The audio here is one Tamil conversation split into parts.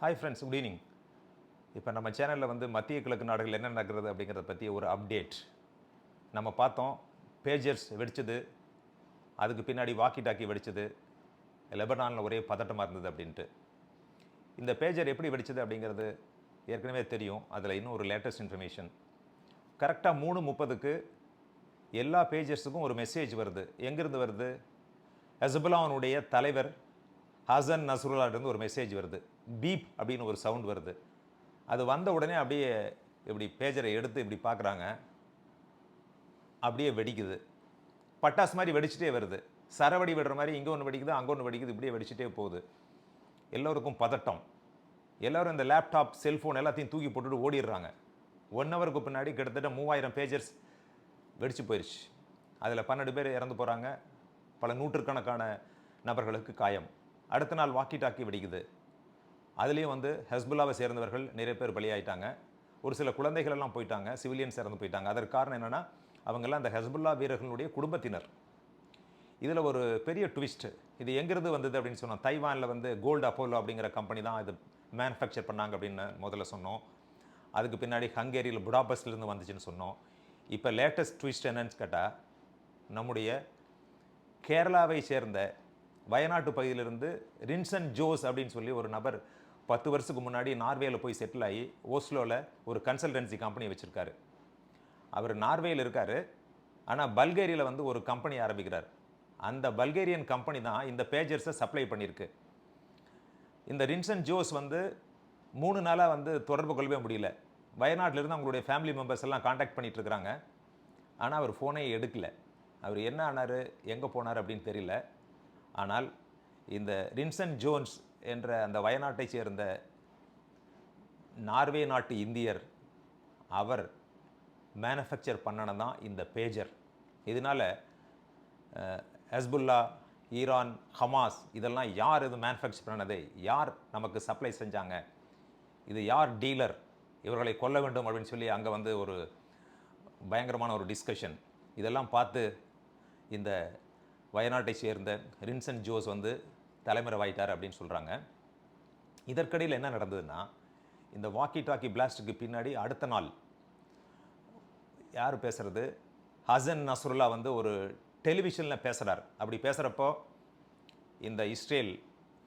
ஹாய் ஃப்ரெண்ட்ஸ் குட் ஈவினிங் இப்போ நம்ம சேனலில் வந்து மத்திய கிழக்கு நாடுகள் என்ன நடக்கிறது அப்படிங்கிறத பற்றி ஒரு அப்டேட் நம்ம பார்த்தோம் பேஜர்ஸ் வெடிச்சது அதுக்கு பின்னாடி வாக்கி டாக்கி வெடிச்சது லெபனானில் ஒரே பதட்டமாக இருந்தது அப்படின்ட்டு. இந்த பேஜர் எப்படி வெடிச்சது அப்படிங்கிறது ஏற்கனவே தெரியும். அதில் இன்னும் ஒரு லேட்டஸ்ட் இன்ஃபர்மேஷன் கரெக்டாக மூணு முப்பதுக்கு எல்லா பேஜர்ஸுக்கும் ஒரு மெசேஜ் வருது. எங்கேருந்து வருது? ஹெசபுல்லாவுடைய தலைவர் ஹசன் நஸ்ருல்லாட்டிருந்து ஒரு மெசேஜ் வருது. பீப் அப்படின்னு ஒரு சவுண்ட் வருது. அது வந்த உடனே அப்படியே இப்படி பேஜரை எடுத்து இப்படி பார்க்குறாங்க. அப்படியே வெடிக்குது. பட்டாசு மாதிரி வெடிச்சிட்டே வருது. சரவடி விடுற மாதிரி இங்கே ஒன்று வெடிக்குது அங்கே ஒன்று வெடிக்குது இப்படியே வெடிச்சிட்டே போகுது. எல்லோருக்கும் பதட்டம். எல்லோரும் இந்த லேப்டாப் செல்ஃபோன் எல்லாத்தையும் தூக்கி போட்டுட்டு ஓடிடுறாங்க. ஒன் ஹவருக்கு பின்னாடி கிட்டத்தட்ட மூவாயிரம் பேஜர்ஸ் வெடிச்சு போயிடுச்சு அதில் பன்னெண்டு பேர் இறந்து போகிறாங்க பல நூற்றுக்கணக்கான நபர்களுக்கு காயம். அடுத்த நாள் வாக்கி டாக்கி வெடிக்குது. அதுலேயும் வந்து ஹஸ்புல்லாவை சேர்ந்தவர்கள் நிறைய பேர் பலியாயிட்டாங்க. ஒரு சில குழந்தைகள் எல்லாம் போயிட்டாங்க சிவிலியன்ஸ் இறந்து போயிட்டாங்க. அதற்கு காரணம் என்னென்னா அவங்கெல்லாம் அந்த ஹஸ்புல்லா வீரர்களுடைய குடும்பத்தினர். இதில் ஒரு பெரிய ட்விஸ்ட் இது எங்கிருந்து வந்தது அப்படின்னு சொன்னோம் தைவானில் வந்து கோல்டு அப்போலோ அப்படிங்கிற கம்பெனி தான் இது மேனுஃபேக்சர் பண்ணாங்க அப்படின்னு முதல்ல சொன்னோம். அதுக்கு பின்னாடி ஹங்கேரியில் புடாபஸ்ட்லேருந்து வந்துச்சுன்னு சொன்னோம். இப்போ லேட்டஸ்ட் ட்விஸ்ட் என்னன்னு கேட்டால் நம்முடைய கேரளாவை சேர்ந்த வயநாட்டு பகுதியிலிருந்து ரின்சன் ஜோஸ் அப்படின்னு சொல்லி ஒரு நபர் பத்து வருஷத்துக்கு முன்னாடி நார்வேயில் போய் செட்டில் ஆகி ஓஸ்லோவில் ஒரு கன்சல்டன்சி கம்பெனி வச்சுருக்காரு. அவர் நார்வேயில் இருக்கார். ஆனால் பல்கேரியில் வந்து ஒரு கம்பெனி ஆரம்பிக்கிறார். அந்த பல்கேரியன் கம்பெனி தான் இந்த பேஜர்ஸை சப்ளை பண்ணியிருக்கு. இந்த ரின்சன் ஜோஸ் வந்து மூணு நாளாக வந்து தொடர்பு கொள்ளவே முடியல. வயநாட்டிலிருந்து அவங்களுடைய ஃபேமிலி மெம்பர்ஸ் எல்லாம் காண்டாக்ட் பண்ணிட்டு இருக்கிறாங்க ஆனால் அவர் ஃபோனே எடுக்கலை. அவர் என்ன ஆனார்? எங்கே போனார் அப்படின்னு தெரியல. ஆனால் இந்த ரின்சன் ஜோன்ஸ் என்ற அந்த வயநாட்டை சேர்ந்த நார்வே நாட்டு இந்தியர் அவர் மேனுஃபேக்சர் பண்ணனது தான் இந்த பேஜர் இதனால் ஹஸ்புல்லா ஈரான் ஹமாஸ் இதெல்லாம் யார் இது மேனுஃபேக்சர் பண்ணது யார் நமக்கு சப்ளை செஞ்சாங்க இது யார் டீலர் இவர்களை கொல்ல வேண்டும் அப்படின்னு சொல்லி அங்கே வந்து ஒரு பயங்கரமான ஒரு டிஸ்கஷன் இதெல்லாம் பார்த்து இந்த வயநாட்டை சேர்ந்த ரின்சன் ஜோஸ் வந்து தலைமறைவாயிட்டார் அப்படின்னு சொல்கிறாங்க இதற்கிடையில் என்ன நடந்ததுன்னா இந்த வாக்கி டாக்கி பிளாஸ்டுக்கு பின்னாடி அடுத்த நாள் யார் பேசுகிறது ஹசன் நஸ்ருல்லா வந்து ஒரு டெலிவிஷனில் பேசுகிறார் அப்படி பேசுகிறப்போ இந்த இஸ்ரேல்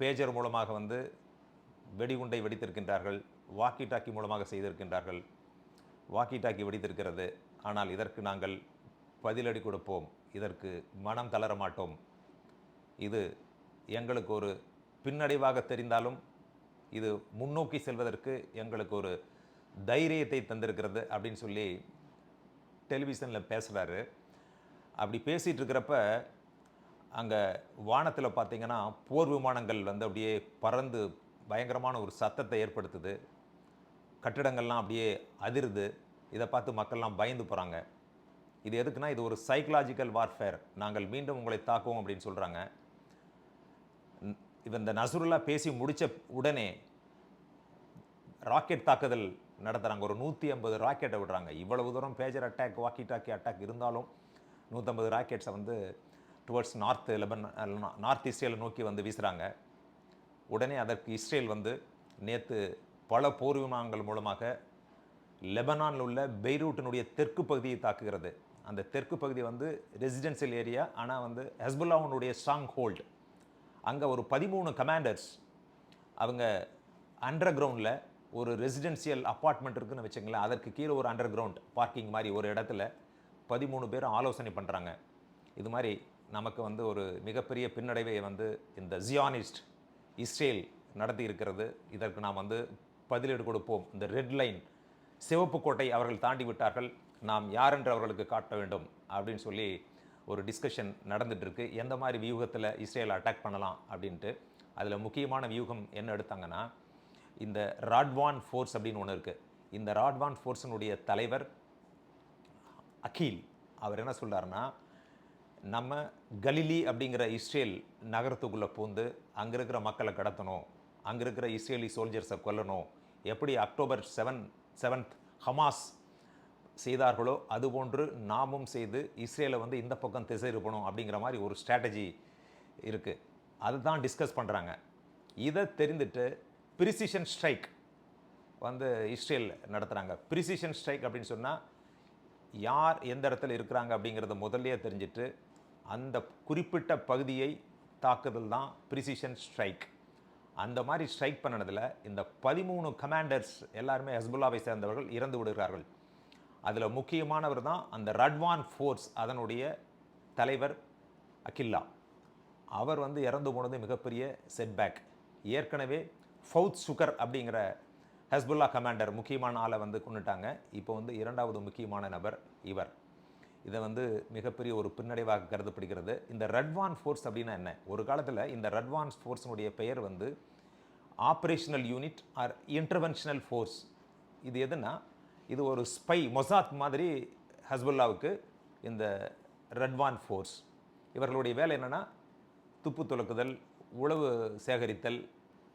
பேஜர் மூலமாக வந்து வெடிகுண்டை வெடித்திருக்கின்றார்கள் வாக்கி டாக்கி மூலமாக செய்திருக்கின்றார்கள் வாக்கி டாக்கி வெடித்திருக்கிறது. ஆனால் இதற்கு நாங்கள் பதிலடி கொடுப்போம். இதற்கு மனம் தளர மாட்டோம். இது எங்களுக்கு ஒரு பின்னடைவாக தெரிந்தாலும் இது முன்னோக்கி செல்வதற்கு எங்களுக்கு ஒரு தைரியத்தை தந்திருக்கிறது அப்படின்னு சொல்லி டெலிவிஷனில் பேசுகிறாரு அப்படி பேசிகிட்டு இருக்கிறப்ப அங்கே வானத்தில் பார்த்திங்கன்னா போர் விமானங்கள் வந்து அப்படியே பறந்து பயங்கரமான ஒரு சத்தத்தை ஏற்படுத்துது. கட்டிடங்கள்லாம் அப்படியே அதிருது. இதை பார்த்து மக்கள்லாம் பயந்து போகிறாங்க இது எதுக்குன்னா இது ஒரு சைக்கலாஜிக்கல் வார்ஃபேர் நாங்கள் மீண்டும் உங்களை தாக்குவோம் அப்படின்னு சொல்கிறாங்க இவன் இந்த நசுருல்லா பேசி முடித்த உடனே ராக்கெட் தாக்குதல் நடத்துகிறாங்க ஒரு நூற்றி ஐம்பது ராக்கெட்டை விடுறாங்க. இவ்வளவு தூரம் pager attack walkie talkie attack இருந்தாலும் நூற்றம்பது ராக்கெட்ஸை வந்து டுவர்ட்ஸ் நார்த் லெபன் நார்த் இஸ்ரேலை நோக்கி வந்து வீசுகிறாங்க உடனே அதற்கு இஸ்ரேல் வந்து நேற்று பல போர் விமானங்கள் மூலமாக லெபனானில் உள்ள பெய்ரூட்டினுடைய தெற்கு பகுதியை தாக்குகிறது. அந்த தெற்கு பகுதி வந்து ரெசிடென்சியல் ஏரியா ஆனால் வந்து ஹஸ்புல்லாவுனுடைய ஸ்ட்ராங் ஹோல்டு அங்கே ஒரு பதிமூணு கமாண்டர்ஸ் அவங்க அண்டர் கிரவுண்டில் ஒரு ரெசிடென்சியல் அப்பார்ட்மெண்ட் இருக்குன்னு வச்சுங்களேன் அதற்கு கீழே ஒரு அண்டர் கிரவுண்ட் பார்க்கிங் மாதிரி ஒரு இடத்துல பதிமூணு பேர் ஆலோசனை பண்ணுறாங்க இது மாதிரி நமக்கு வந்து ஒரு மிகப்பெரிய பின்னடைவை வந்து இந்த ஜியானிஸ்ட் இஸ்ரேல் நடத்தி இருக்கிறது. இதற்கு நாம் வந்து பதிலீடு கொடுப்போம். இந்த ரெட் லைன் சிவப்பு கோட்டை அவர்கள் தாண்டி விட்டார்கள் நாம் யார் என்று அவர்களுக்கு காட்ட வேண்டும் அப்படின்னு சொல்லி ஒரு டிஸ்கஷன் நடந்துகிட்ருக்கு எந்த மாதிரி வியூகத்தில் இஸ்ரேல் அட்டாக் பண்ணலாம் அப்படின்ட்டு. அதில் முக்கியமான வியூகம் என்ன எடுத்தாங்கன்னா இந்த ராட்வான் ஃபோர்ஸ் அப்படின்னு ஒன்று இருக்குது இந்த ராட்வான் ஃபோர்ஸினுடைய தலைவர் அகில் அவர் என்ன சொல்கிறாருன்னா நம்ம கலிலி அப்படிங்கிற இஸ்ரேல் நகரத்துக்குள்ளே பூந்து அங்கே இருக்கிற மக்களை கடத்தணும். அங்கே இருக்கிற இஸ்ரேலி சோல்ஜர்ஸை கொல்லணும். எப்படி அக்டோபர் செவன் செவன்த் ஹமாஸ் செய்தார்களோ அதுபோன்று நாமும் செய்து இஸ்ரேலை வந்து இந்த பக்கம் திசை இருப்பணும் அப்படிங்கிற மாதிரி ஒரு ஸ்ட்ராட்டஜி இருக்குது அதை தான் டிஸ்கஸ் பண்ணுறாங்க இதை தெரிந்துட்டு ப்ரிசிஷன் ஸ்ட்ரைக் வந்து இஸ்ரேல் நடத்துகிறாங்க ப்ரிசிஷன் ஸ்ட்ரைக் அப்படின்னு சொன்னால் யார் எந்த இடத்துல இருக்கிறாங்க அப்படிங்கிறத முதல்லையே தெரிஞ்சுட்டு அந்த குறிப்பிட்ட பகுதியை தாக்குதல் தான் ப்ரிசிஷன் ஸ்ட்ரைக் அந்த மாதிரி ஸ்ட்ரைக் பண்ணதில் இந்த பதிமூணு கமாண்டர்ஸ் எல்லாருமே ஹஸ்புல்லாவை சேர்ந்தவர்கள் இறந்து விடுகிறார்கள். அதில் முக்கியமானவர் தான் அந்த ரட்வான் ஃபோர்ஸ் அதனுடைய தலைவர் அகில்லா அவர் வந்து இறந்து போனது மிகப்பெரிய செட்பேக் ஏற்கனவே ஃபவுத் சுகர் அப்படிங்கிற ஹஸ்புல்லா கமாண்டர் முக்கியமான ஆளை வந்து கொண்டுட்டாங்க. இப்போ வந்து இரண்டாவது முக்கியமான நபர் இவர். இதை வந்து மிகப்பெரிய ஒரு பின்னடைவாக கருதப்படுகிறது. இந்த ரட்வான் ஃபோர்ஸ் அப்படின்னா என்ன? ஒரு காலத்தில் இந்த ரட்வான் ஃபோர்ஸினுடைய பெயர் வந்து operational unit or interventional force இது எதுனா இது ஒரு ஸ்பை மொசாத் மாதிரி ஹஸ்புல்லாவுக்கு இந்த ரெட்வான் ஃபோர்ஸ் இவர்களுடைய வேலை என்னென்னா? துப்பு துலக்குதல் உளவு சேகரித்தல்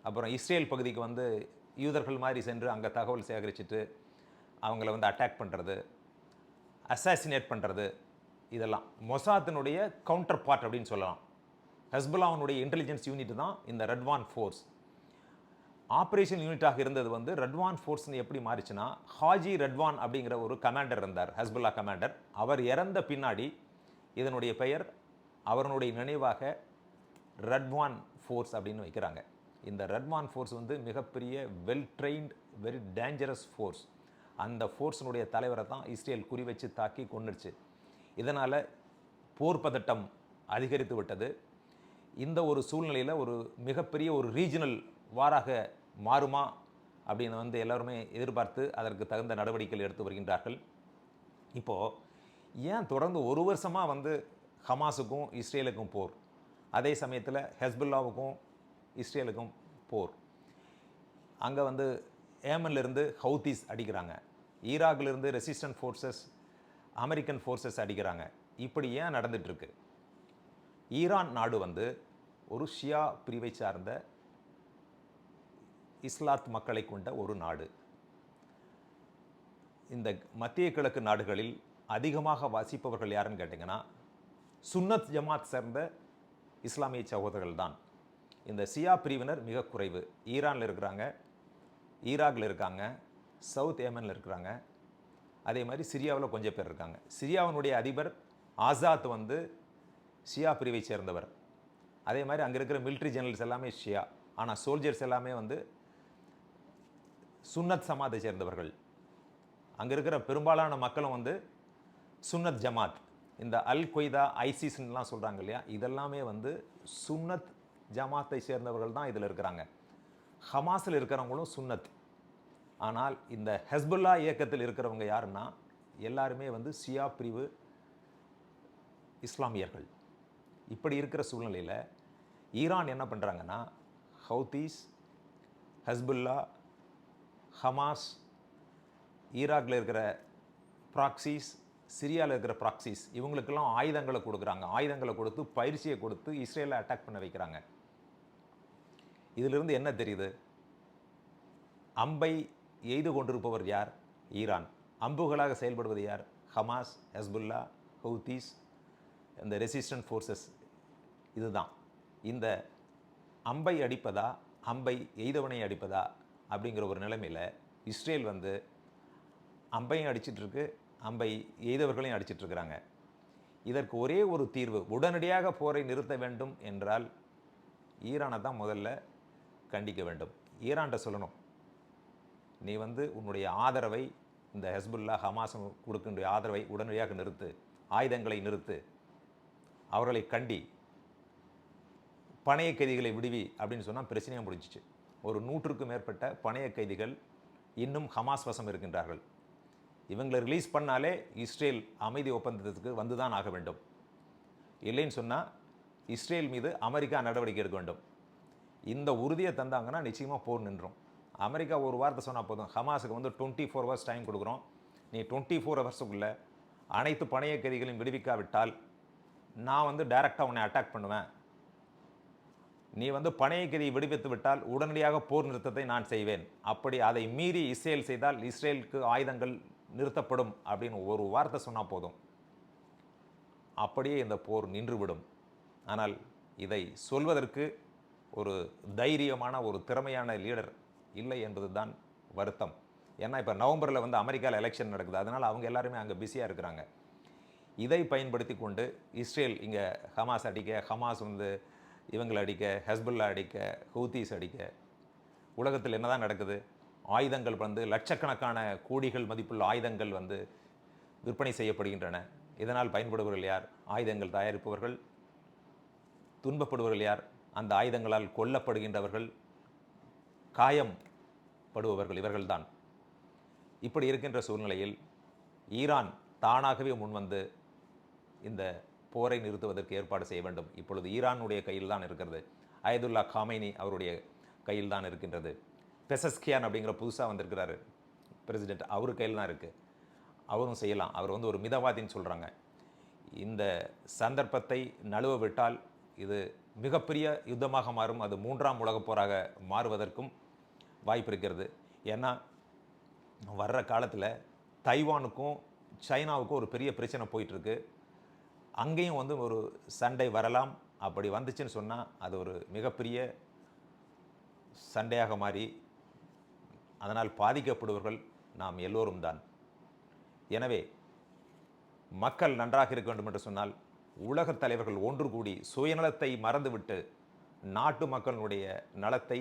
அப்புறம் இஸ்ரேல் பகுதிக்கு வந்து யூதர்கள் மாதிரி சென்று அங்கே தகவல் சேகரிச்சுட்டு அவங்கள வந்து அட்டாக் பண்ணுறது அசாசினேட் பண்ணுறது இதெல்லாம். மொசாத்தினுடைய கவுண்டர் பார்ட் அப்படின்னு சொல்லலாம். ஹஸ்புல்லாவினுடைய இன்டெலிஜென்ஸ் யூனிட் தான் இந்த ரெட்வான் ஃபோர்ஸ் ஆப்ரேஷன் யூனிட்டாக இருந்தது வந்து ரெட்வான் ஃபோர்ஸ்னு எப்படி மாறிச்சுன்னா ஹாஜி ரெட்வான் அப்படிங்கிற ஒரு கமாண்டர் இருந்தார் ஹஸ்புல்லா கமாண்டர் அவர் இறந்த பின்னாடி இதனுடைய பெயர் அவருடைய நினைவாக ரெட்வான் ஃபோர்ஸ் அப்படின்னு வைக்கிறாங்க. இந்த ரெட்வான் ஃபோர்ஸ் வந்து மிகப்பெரிய well trained very dangerous force அந்த ஃபோர்ஸினுடைய தலைவரை தான் இஸ்ரேல் குறி வச்சு தாக்கி கொண்டுடுச்சு இதனால் போர் பதட்டம் அதிகரித்து விட்டது. இந்த ஒரு சூழ்நிலையில் ஒரு மிகப்பெரிய ஒரு ரீஜனல் வாராக மாறுமா அப்படின்னு வந்து எல்லாருமே எதிர்பார்த்து அதற்கு தகுந்த நடவடிக்கைகள் எடுத்து வருகின்றார்கள். இப்போது ஏன் தொடர்ந்து ஒரு வருஷமாக வந்து ஹமாஸுக்கும் இஸ்ரேலுக்கும் போர்? அதே சமயத்தில் ஹெஸ்புல்லாவுக்கும் இஸ்ரேலுக்கும் போர். அங்கே வந்து ஏமன்லேருந்து ஹவுத்தீஸ் அடிக்கிறாங்க. ஈராக்லேருந்து ரெசிஸ்டன்ட் ஃபோர்ஸஸ் அமெரிக்கன் ஃபோர்ஸஸ் அடிக்கிறாங்க. இப்படி ஏன் நடந்துகிட்ருக்கு ஈரான் நாடு வந்து ஒரு ஷியா பிரிவை சார்ந்த இஸ்லாத் மக்களை கொண்ட ஒரு நாடு. இந்த மத்திய கிழக்கு நாடுகளில் அதிகமாக வாசிப்பவர்கள் யாருன்னு கேட்டிங்கன்னா சுன்னத் ஜமாத் சேர்ந்த இஸ்லாமிய சகோதரர்கள் தான். இந்த சியா பிரிவினர் மிக குறைவு. ஈரானில் இருக்கிறாங்க ஈராக்கில் இருக்காங்க சவுத் ஏமனில் இருக்கிறாங்க. அதே மாதிரி சிரியாவில் கொஞ்சம் பேர் இருக்காங்க. சிரியாவினுடைய அதிபர் ஆசாத் வந்து ஷியா பிரிவை சேர்ந்தவர். அதே மாதிரி அங்கே இருக்கிற மிலிட்ரி ஜெனரல்ஸ் எல்லாமே ஷியா. ஆனால் சோல்ஜர்ஸ் எல்லாமே வந்து சுன்னத் சமாத்தை சேர்ந்தவர்கள். அங்கே இருக்கிற பெரும்பாலான மக்களும் வந்து சுன்னத் ஜமாத். இந்த அல் கொய்தா ஐசிஸ்லாம் சொல்கிறாங்க இல்லையா? இதெல்லாமே வந்து சுன்னத் ஜமாத்தை சேர்ந்தவர்கள் தான் இதில் இருக்கிறாங்க. ஹமாஸில் இருக்கிறவங்களும் சுன்னத். ஆனால் இந்த ஹெஸ்புல்லா இயக்கத்தில் இருக்கிறவங்க யாருன்னா எல்லாருமே வந்து சியா பிரிவு இஸ்லாமியர்கள். இப்படி இருக்கிற சூழ்நிலையில் ஈரான் என்ன பண்ணுறாங்கன்னா ஹவுதீஸ் ஹஸ்புல்லா ஹமாஸ் ஈராக்கில் இருக்கிற ப்ராக்சிஸ் சிரியாவில் இருக்கிற ப்ராக்சிஸ் இவங்களுக்கெல்லாம் ஆயுதங்களை கொடுக்குறாங்க. ஆயுதங்களை கொடுத்து பயிற்சியை கொடுத்து இஸ்ரேலை அட்டாக் பண்ண வைக்கிறாங்க. இதிலிருந்து என்ன தெரியுது? அம்பை எய்து கொண்டிருப்பவர் யார்? ஈரான். அம்புகளாக செயல்படுவது யார்? ஹமாஸ் ஹஸ்புல்லா ஹவுத்தீஸ் இந்த ரெசிஸ்டன்ட் ஃபோர்ஸஸ். இதுதான். இந்த அம்பை அடிப்பதா அம்பை எய்தவனை அடிப்பதா அப்படிங்கிற ஒரு நிலைமையில் இஸ்ரேல் வந்து அம்பையும் அடிச்சிட்ருக்கு அம்பை எய்தவர்களையும் அடிச்சிட்டுருக்குறாங்க இதற்கு ஒரே ஒரு தீர்வு உடனடியாக போரை நிறுத்த வேண்டும் என்றால் ஈரானை தான் முதல்ல கண்டிக்க வேண்டும். ஈரான்கிட்ட சொல்லணும். நீ வந்து உன்னுடைய ஆதரவை இந்த ஹெஸ்புல்லா ஹமாஸ் கொடுக்கின்ற ஆதரவை உடனடியாக நிறுத்து ஆயுதங்களை நிறுத்து அவர்களை கண்டி பணைய கைதிகளை விடுவி அப்படின்னு சொன்னால் பிரச்சனையாக முடிஞ்சிச்சு. ஒரு நூற்றுக்கும் மேற்பட்ட பணைய கைதிகள் இன்னும் ஹமாஸ் வசம் இருக்கின்றார்கள். இவங்களை ரிலீஸ் பண்ணாலே இஸ்ரேல் அமைதி ஒப்பந்தத்துக்கு வந்து தான் ஆக வேண்டும். இல்லைன்னு சொன்னால் இஸ்ரேல் மீது அமெரிக்கா நடவடிக்கை எடுக்க வேண்டும். இந்த உறுதியை தந்தாங்கன்னா நிச்சயமாக போர் நின்றோம். அமெரிக்கா ஒரு வார்த்தை சொன்னால் போதும். ஹமாஸுக்கு வந்து டுவெண்ட்டி ஃபோர் ஹவர்ஸ் டைம் கொடுக்குறோம். நீ டுவெண்ட்டி ஃபோர் ஹவர்ஸுக்குள்ளே அனைத்து பணைய கைதிகளையும் விடுவிக்காவிட்டால் நான் வந்து டைரெக்டாக உன்னை அட்டாக் பண்ணுவேன். நீ வந்து பணைய கைதியை விடுவித்து விட்டால் உடனடியாக போர் நிறுத்தத்தை நான் செய்வேன். அப்படி அதை மீறி இஸ்ரேல் செய்தால் இஸ்ரேலுக்கு ஆயுதங்கள் நிறுத்தப்படும் அப்படின்னு ஒரு வார்த்தை சொன்னால் போதும். அப்படியே இந்த போர் நின்றுவிடும். ஆனால் இதை சொல்வதற்கு ஒரு தைரியமான ஒரு திறமையான லீடர் இல்லை என்பது தான் வருத்தம். ஏன்னா இப்போ நவம்பரில் வந்து அமெரிக்காவில் எலெக்ஷன் நடக்குது. அதனால் அவங்க எல்லாருமே அங்கே பிஸியாக இருக்கிறாங்க. இதை பயன்படுத்தி கொண்டு இஸ்ரேல் இங்கே ஹமாஸ் அடிக்க ஹமாஸ் வந்து இவங்களை அடிக்க ஹஸ்புல்லா அடிக்க ஹூத்தீஸ் அடிக்க உலகத்தில் என்னதான் நடக்குது? ஆயுதங்கள் வந்து லட்சக்கணக்கான கோடிகள் மதிப்புள்ள ஆயுதங்கள் வந்து விற்பனை செய்யப்படுகின்றன. இதனால் பயன்படுபவர்கள் யார்? ஆயுதங்கள் தயாரிப்பவர்கள். துன்பப்படுபவர்கள் யார்? அந்த ஆயுதங்களால் கொல்லப்படுகின்றவர்கள். காயம் படுபவர்கள் இவர்கள்தான். இப்படி இருக்கின்ற சூழ்நிலையில் ஈரான் தானாகவே முன்வந்து இந்த போரை நிறுத்துவதற்கு ஏற்பாடு செய்ய வேண்டும். இப்பொழுது ஈரானுடைய கையில் தான் இருக்கிறது. அயதுல்லா காமைனி அவருடைய கையில் தான் இருக்கின்றது. பெசஸ்கியான் அப்படிங்கிற புதுசாக வந்திருக்கிறாரு. பிரசிடெண்ட் அவர் கையில் தான் இருக்குது அவரும் செய்யலாம். அவர் வந்து ஒரு மிதவாதின்னு சொல்கிறாங்க இந்த சந்தர்ப்பத்தை நழுவ விட்டால் இது மிகப்பெரிய யுத்தமாக மாறும். அது மூன்றாம் உலகப் போராக மாறுவதற்கும் வாய்ப்பு இருக்கிறது ஏன்னா வர்ற காலத்தில் தைவானுக்கும் சைனாவுக்கும் ஒரு பெரிய பிரச்சனை போயிட்டுருக்கு. அங்கேயும் வந்து ஒரு சண்டை வரலாம். அப்படி வந்துச்சுன்னு சொன்னால் அது ஒரு மிகப்பெரிய சண்டையாக மாறி அதனால் பாதிக்கப்படுவர்கள் நாம் எல்லோரும் தான். எனவே மக்கள் நன்றாக இருக்க வேண்டும் என்று சொன்னால் உலகத் தலைவர்கள் ஒன்று கூடி சுயநலத்தை மறந்துவிட்டு நாட்டு மக்களுடைய நலத்தை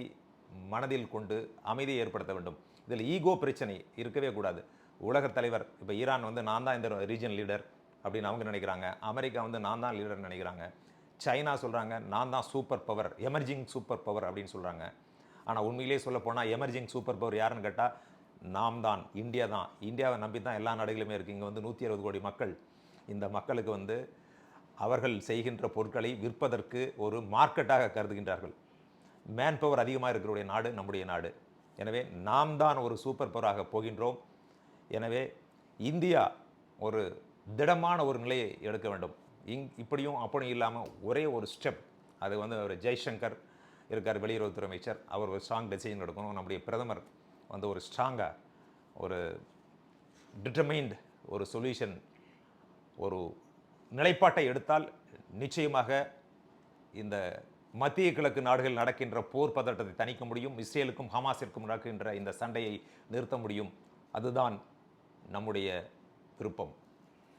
மனதில் கொண்டு அமைதியை ஏற்படுத்த வேண்டும். இதில் ஈகோ பிரச்சனை இருக்கவே கூடாது. உலகத் தலைவர் இப்போ ஈரான் வந்து நான் தான் இந்த ரீஜன் லீடர் அப்படின்னு அவங்க நினைக்கிறாங்க. அமெரிக்கா வந்து நான் தான் லீடர் நினைக்கிறாங்க. சைனா சொல்கிறாங்க நான் தான் super power emerging super power அப்படின்னு சொல்கிறாங்க ஆனால் உண்மையிலேயே சொல்ல போனால் எமர்ஜிங் சூப்பர் பவர் யாருன்னு கேட்டால் நாம் தான் இந்தியா தான். இந்தியாவை நம்பி தான் எல்லா நாடுகளுமே இருக்குது இங்கே வந்து நூற்றி அறுபது கோடி மக்கள். இந்த மக்களுக்கு வந்து அவர்கள் செய்கின்ற பொருட்களை விற்பதற்கு ஒரு மார்க்கெட்டாக கருதுகின்றார்கள். மேன் பவர் அதிகமாக இருக்கிற நாடு நம்முடைய நாடு. எனவே நாம் தான் ஒரு சூப்பர் பவராக போகின்றோம். எனவே இந்தியா ஒரு திடமான ஒரு நிலையை எடுக்க வேண்டும். இங் இப்படியும் அப்படியும் இல்லாமல் ஒரே ஒரு ஸ்டெப் அது வந்து ஒரு ஜெய்சங்கர் இருக்கார் வெளியுறவுத்துறை அமைச்சர். அவர் ஒரு ஸ்ட்ராங் டெசிஷன் எடுக்கணும். நம்முடைய பிரதமர் வந்து ஒரு ஸ்ட்ராங்காக ஒரு டிட்டர்மைன்ட் ஒரு சொல்யூஷன் ஒரு நிலைப்பாட்டை எடுத்தால் நிச்சயமாக இந்த மத்திய கிழக்கு நாடுகள் நடக்கின்ற போர் பதட்டத்தை தணிக்க முடியும் இஸ்ரேலுக்கும் ஹமாஸிற்கும் நடக்கின்ற இந்த சண்டையை நிறுத்த முடியும். அதுதான் நம்முடைய விருப்பம்.